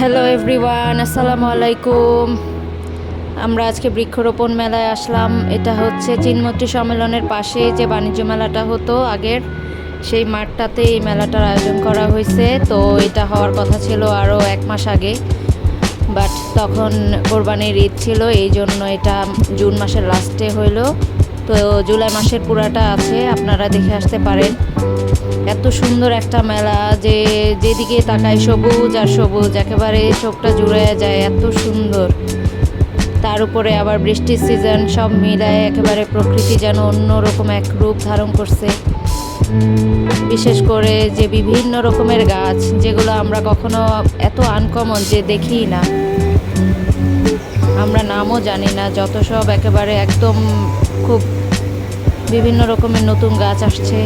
Hello everyone আসসালামু আলাইকুম আমরা আজকে বৃক্ষরোপণ মেলায় আসলাম। এটা হচ্ছে চিনমত্রী সম্মেলনের পাশে যে বাণিজ্য মেলাটা হতো আগের। সেই মাঠটাতে এই মেলাটার আয়োজন করা হয়েছে। তো এটা হওয়ার কথা ছিল আরও এক মাস আগে। বাট তখন কোরবানির ঈদ ছিল, এই জন্য এটা জুন মাসের লাস্টে হইল। তো জুলাই মাসের পুরাটা আছে, আপনারা দেখে আসতে পারেন। এত সুন্দর একটা মেলা, যে যেদিকে তাকায় সবুজ আর সবুজ, একেবারে চোখটা জুড়ে যায়, এত সুন্দর। তার উপরে আবার বৃষ্টির সিজন সব মিলায় একেবারে প্রকৃতি যেন অন্যরকম এক রূপ ধারণ করছে। বিশেষ করে যে বিভিন্ন রকমের গাছ, যেগুলো আমরা কখনো এত আনকমন যে দেখি না। আমরা নামও জানি না, যত সব একেবারে একদম খুব বিভিন্ন রকমের নতুন গাছ আসছে।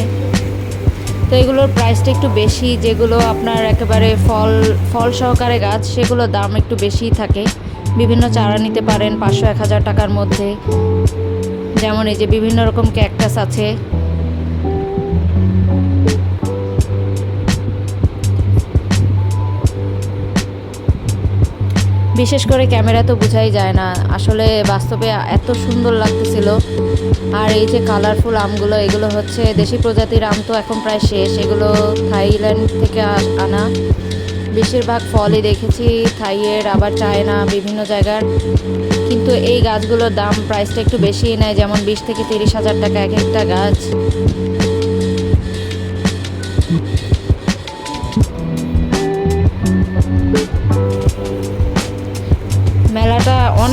তো এগুলোর প্রাইসটা একটু বেশি, যেগুলো আপনার একেবারে ফল ফল সহকারে গাছ, সেগুলোর দাম একটু বেশিই থাকে। বিভিন্ন চারা নিতে পারেন পাঁচশো, এক হাজার টাকার মধ্যে। যেমন এই যে বিভিন্ন রকম ক্যাকটাস আছে। বিশেষ করে ক্যামেরা তো বোঝাই যায় না। আসলে বাস্তবে এত সুন্দর লাগতেছিল। আর এই যে কালারফুল আমগুলো, এগুলো হচ্ছে দেশি প্রজাতির আম তো এখন প্রায় শেষ। এগুলো থাইল্যান্ড থেকে আনা। বেশিরভাগ ফলই দেখেছি, থাইয়ের, আবার চায়না, বিভিন্ন জায়গার। কিন্তু এই গাছগুলোর দাম প্রাইসটা একটু বেশিই নেয়, যেমন বিশ থেকে তিরিশ হাজার টাকা এক একটা গাছ।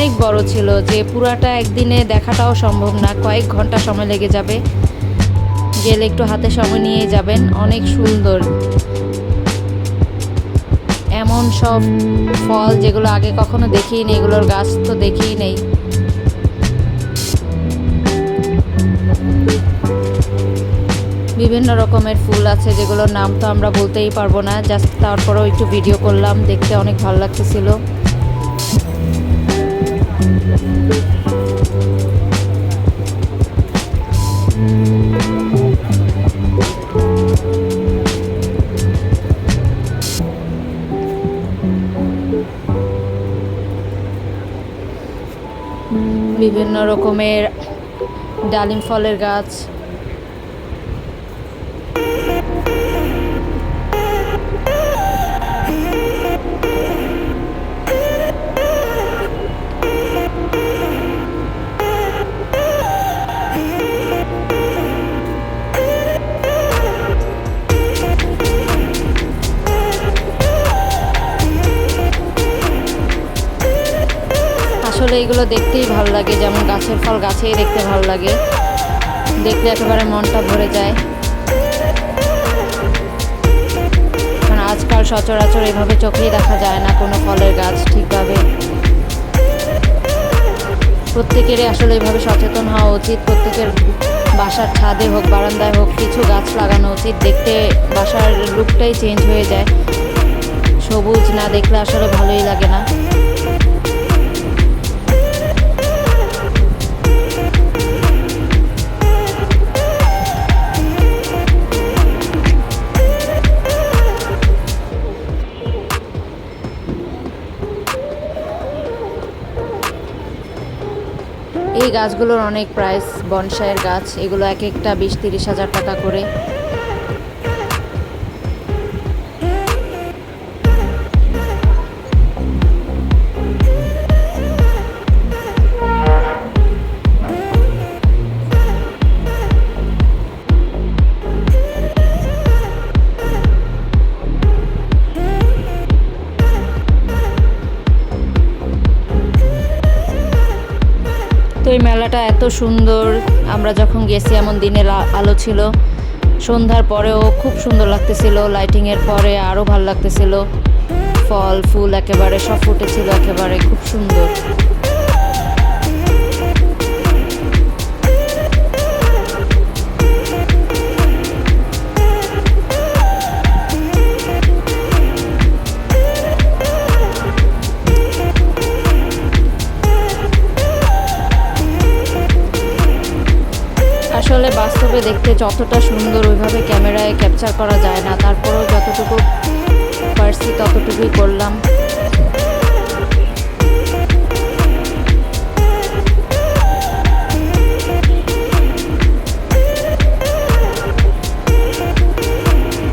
অনেক বড় ছিল যে পুরাটা একদিনে দেখাটাও সম্ভব না। কয়েক ঘণ্টা সময় লেগে যাবে। গেলে একটু হাতে সময় নিয়ে যাবেন। অনেক সুন্দর। এমন সব ফল যেগুলো আগে কখনো দেখিনি এগুলোর গাছ তো দেখিই নেই। বিভিন্ন রকমের ফুল আছে, যেগুলোর নাম তো আমরা বলতেই পারব না। জাস্ট তারপরেও একটু ভিডিও করলাম, দেখতে অনেক ভালো লাগতেছিল। বিভিন্ন রকমের ডালিম ফলের গাছ আসলে এগুলো দেখতেই ভালো লাগে। যেমন গাছের ফল গাছেই দেখতে ভালো লাগে। দেখলে একেবারে মনটা ভরে যায়। কারণ আজকাল সচরাচর এভাবে চোখেই দেখা যায় না কোনো ফলের গাছ ঠিকভাবে। প্রত্যেকেরই আসলে এভাবে সচেতন হওয়া উচিত। প্রত্যেকের বাসার ছাদে হোক, বারান্দায় হোক, কিছু গাছ লাগানো উচিত। দেখতে বাসার লুকটাই চেঞ্জ হয়ে যায়। সবুজ না দেখলে আসলে ভালোই লাগে না। এই গাছগুলোর অনেক প্রাইস বনসাইয়ের গাছ এগুলো এক একটা বিশ তিরিশ হাজার টাকা করে। মেলাটা এত সুন্দর। আমরা যখন গেছি, এমন দিনের আলো ছিল। সন্ধ্যার পরেও খুব সুন্দর লাগতেছিল। লাইটিংয়ের পরে আরও ভালো লাগতেছিল। ফল, ফুল একেবারে সব ফুটেছিল একেবারে। খুব সুন্দর। আসলে দেখতে যতটা সুন্দর ওইভাবে ক্যামেরায় ক্যাপচার করা যায় না। তারপরেও যতটুকু পারছি ততটুকুই করলাম।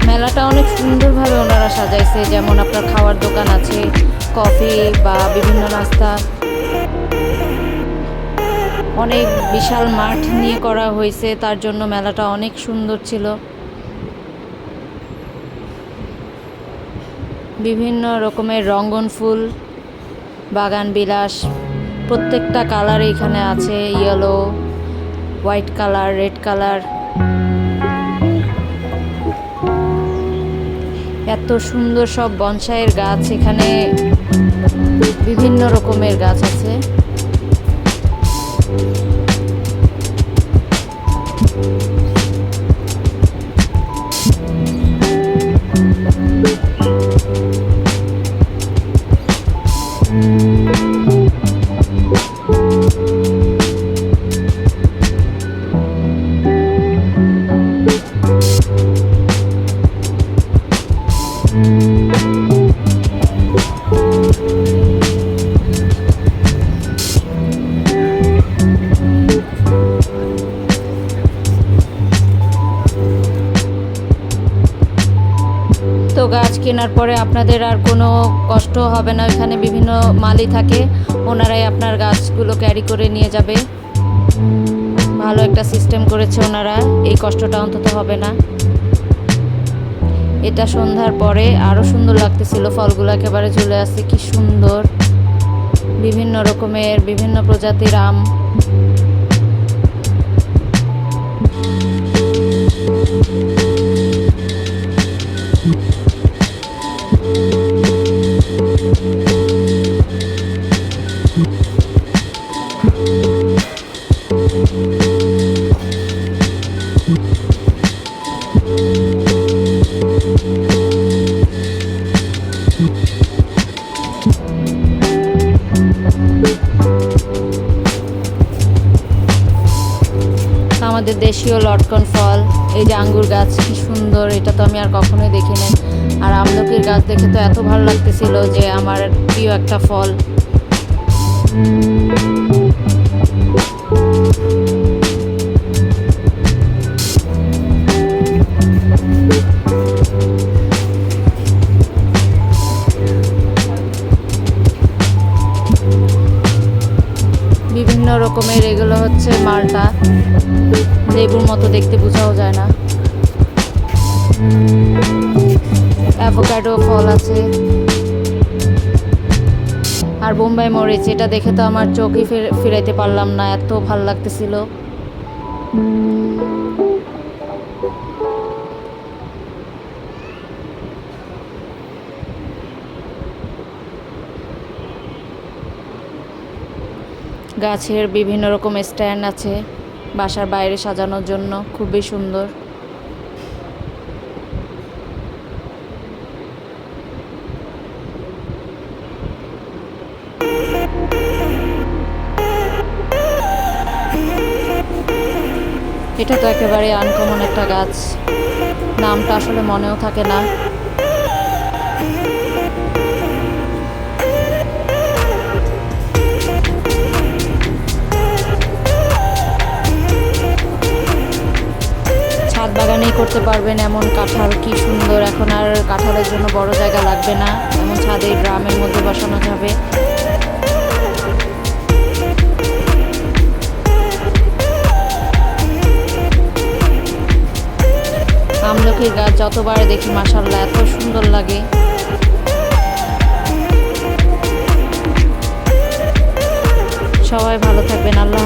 মেলাটা অনেক সুন্দরভাবে ওনারা সাজাইছে, যেমন আপনার খাওয়ার দোকান আছে, কফি বা বিভিন্ন নাস্তা। অনেক বিশাল মাঠ নিয়ে করা হয়েছে, তার জন্য মেলাটা অনেক সুন্দর ছিল। বিভিন্ন রকমের রঙ্গন ফুল, বাগান বিলাস, প্রত্যেকটা কালার এখানে আছে yellow white colour red colour এত সুন্দর সব বনসাইয়ের গাছ, এখানে বিভিন্ন রকমের গাছ আছে। গাছ কেনার পরে আপনাদের আর কোনো কষ্ট হবে না। ওইখানে বিভিন্ন মালি থাকে, ওনারাই আপনার গাছগুলো ক্যারি করে নিয়ে যাবে। ভালো একটা সিস্টেম করেছে ওনারা, এই কষ্টটা অন্তত হবে না। এটা সন্ধ্যার পরে আরও সুন্দর লাগতেছিল, ফলগুলো একেবারে চলে আসছে কি সুন্দর। বিভিন্ন রকমের, বিভিন্ন প্রজাতির আম। আমাদের দেশীয় লটকন ফল, এই যে আঙ্গুর গাছ, কি সুন্দর, এটা তো আমি আর কখনোই দেখি নাই আর আমলকির গাছ দেখে তো এত ভালো লাগতেছিল যে আমার প্রিয় একটা ফল। হচ্ছে মালটা। লেবুর মতো দেখতে বোঝাও যায় না। অ্যাভোকাডো ফল আছে। আর বোম্বাই মরিচ, এটা দেখে তো আমার চোখই ফির- ফিরাইতে পারলাম না, এত ভালো লাগতেছিল। গাছের বিভিন্ন রকম স্ট্যান্ড আছে। বাসার বাইরে সাজানোর জন্য খুবই সুন্দর। এটা তো একেবারে আনকমন একটা গাছ। নামটা আসলে মনেও থাকে না। করতে পারবেন, এমন কাঁঠাল কি সুন্দর। এখন আর কাঁঠালের জন্য বড় জায়গা লাগবে না, এমন ছাদে ড্রামের মধ্যে বসানো যাবে। আমলকির গাছ যতবার দেখি মাসাল্লাহ এত সুন্দর লাগে। সবাই ভালো থাকবেন, আল্লাহ